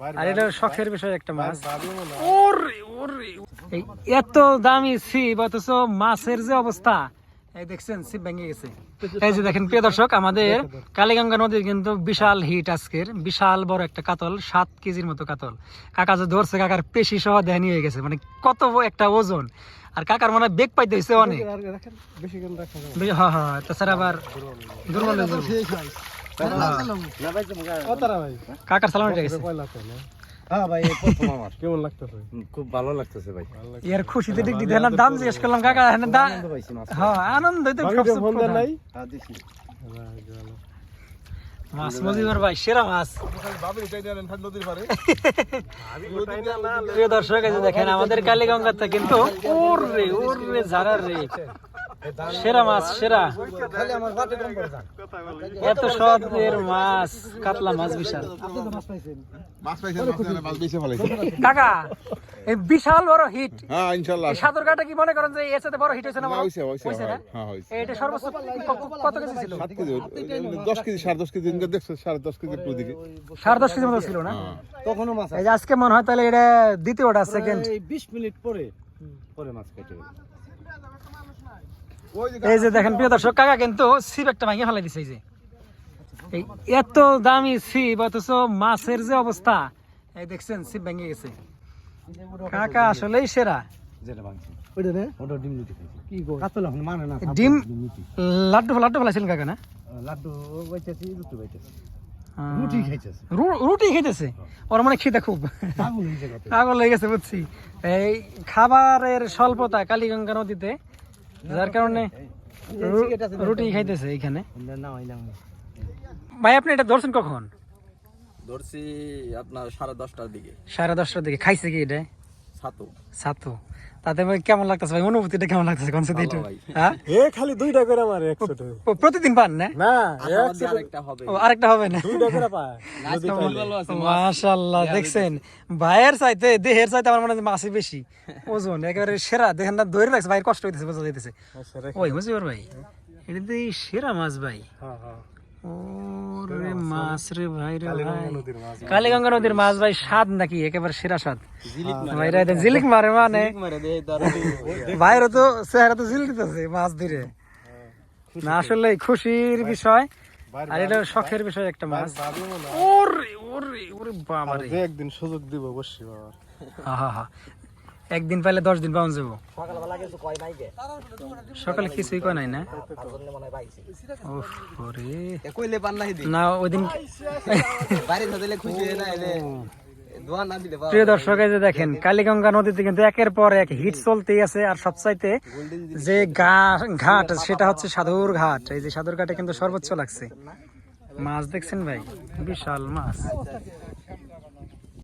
আর এটা শখের বিষয় একটা মাছ। ভাবি হয়। ওরে ওরে এত দামি ছিপ অথচ মাছের যে অবস্থা। এই দেখছেন ছিপ ভেঙে গেছে। এই যে দেখেন প্রিয় দর্শক আমাদের কালীগঙ্গা নদীর কিন্তু বিশাল হিট আজকের। বিশাল বড় একটা কাতল সাত কেজির মতো কাতল। কাকা যে ধরছে কাকার পেশি সহ দেহানি হয়ে গেছে। মানে কত একটা ওজন। আর কাকার মনে হয় বেগ পাইতে হয়েছে অনেক। বে- হ্যাঁ হ্যাঁ তাছাড়া আবার দুর্বল। হয়ে কাকার সালাম হয়ে? হ্যাঁ ভাই এই প্রথম আমার। কেমন লাগতেছে? খুব ভালো লাগতেছে ভাই। ভালো খুশিতে দিক দিতে দাম জিজ্ঞেস করলাম কাকা হ্যাঁ আনন্দ মাছ। নাই? মজিবর ভাই সেরা মাছ। প্রিয় দর্শক দেখেন আমাদের কালীগঙ্গাতে কিন্তু ওরে ওরে জারার রে। সেরা মাছ সেরা। এত সদের মাছ কাতলা মাছ বিশাল। আপনি তো মাছ পাইছেন। মাছ পাইছেন মাছ পাইছেন, মাছ বেশি ফলাইছে কাকা এই বিশাল বড় হিট হ্যাঁ সাদরঘাটা কি মনে করেন যে এর সাথে বড় হিট হয়েছে না না, হইছে, হইছে, হইছে না? হ্যাঁ, হইছে। এটা সর্বোচ্চ কত কেজি ছিল? কেজি দশ কেজি সাড়ে দশ কেজি এদিনকে দেখছ সাড়ে দশ কেজি একটু দিকে সাড়ে দশ কেজি মতো ছিল না? তখনও মাছ এই আজকে মনে হয় তাহলে এটা দ্বিতীয়টা সেকেন্ড এই 20 মিনিট পরে পরে মাছ কেটে এই যে দেখেন প্রিয় দর্শক কাকা কিন্তু ছিপ একটা ভাঙিয়ে ফেলাই দিছে এই যে। এত দামি ছিপ অথচ মাছের যে অবস্থা এই দেখছেন ছিপ ভেঙে গেছে। কাকা আসলেই সেরা। ডিম মানে লাড্ডু লাড্ডু ফেলাইছিলেন কাকা না? লাড্ডু রুটি খেতেছে ওর মানে খিদে খুব। পাগল হয়ে গেছে বুঝছি। এই খাবারের স্বল্পতা কালীগঙ্গা নদীতে যার কারণে রুটি খাইতেছে এইখানে না হইলাম ভাই আপনি এটা ধরছেন কখন? ধরছি আপনার সাড়ে দশটার দিকে। সাড়ে দশটার দিকে। খাইছে কি এটা? ছাতু। ছাতু। তাতে ভাই কেমন লাগতেছে ভাই? অনুভূতিটা কেমন লাগতেছে কোন সাথে একটু হ্যাঁ? এ খালি দুইটা করে মারে একসাথে প্রতিদিন পান না? না আরেকটা হবে। ও আরেকটা হবে না? দুইটা করে পায়। মাশাআল্লাহ দেখছেন? ভাইয়ের চাইতে দেহের চাইতে আমার মনে হয় মাছই বেশি। ওজন একেবারে সেরা। দেখেন না ধরে রাখছে ভাইয়ের কষ্ট হইতেছে বোঝা যাইতেছে। আচ্ছা, ওই ভাই? এটা তো সেরা মাছ ভাই। হ্যাঁ, হ্যাঁ। ওরে মাছ রে ভাই রে ভাই। কালীগঙ্গা নদীর মাছ। ভাই স্বাদ নাকি? একেবারে সেরা স্বাদ। ভাই রে জিলিক মারে মানে। বাইরে তো চেহারা তো ঝিল দিতেছে মাছ ধরে। না আসলে খুশির বিষয় আর এটা শখের বিষয় একটা মাছ। ওরে ওরে ওরে বাবা রে একদিন সুযোগ দিব অবশ্যই বাবা। হা হা একদিন পাইলে দশ দিন পাওয়া যাব সকালে কিছুই কয় নাই না? না ওই দিন প্রিয় দর্শক এই যে দেখেন কালীগঙ্গা নদীতে কিন্তু একের পর এক হিট চলতেই আছে আর সবচাইতে যে গা- ঘাট সেটা হচ্ছে সাধুর ঘাট। এই যে সাধুর ঘাটে কিন্তু সর্বোচ্চ লাগছে। মাছ দেখছেন ভাই? বিশাল মাছ।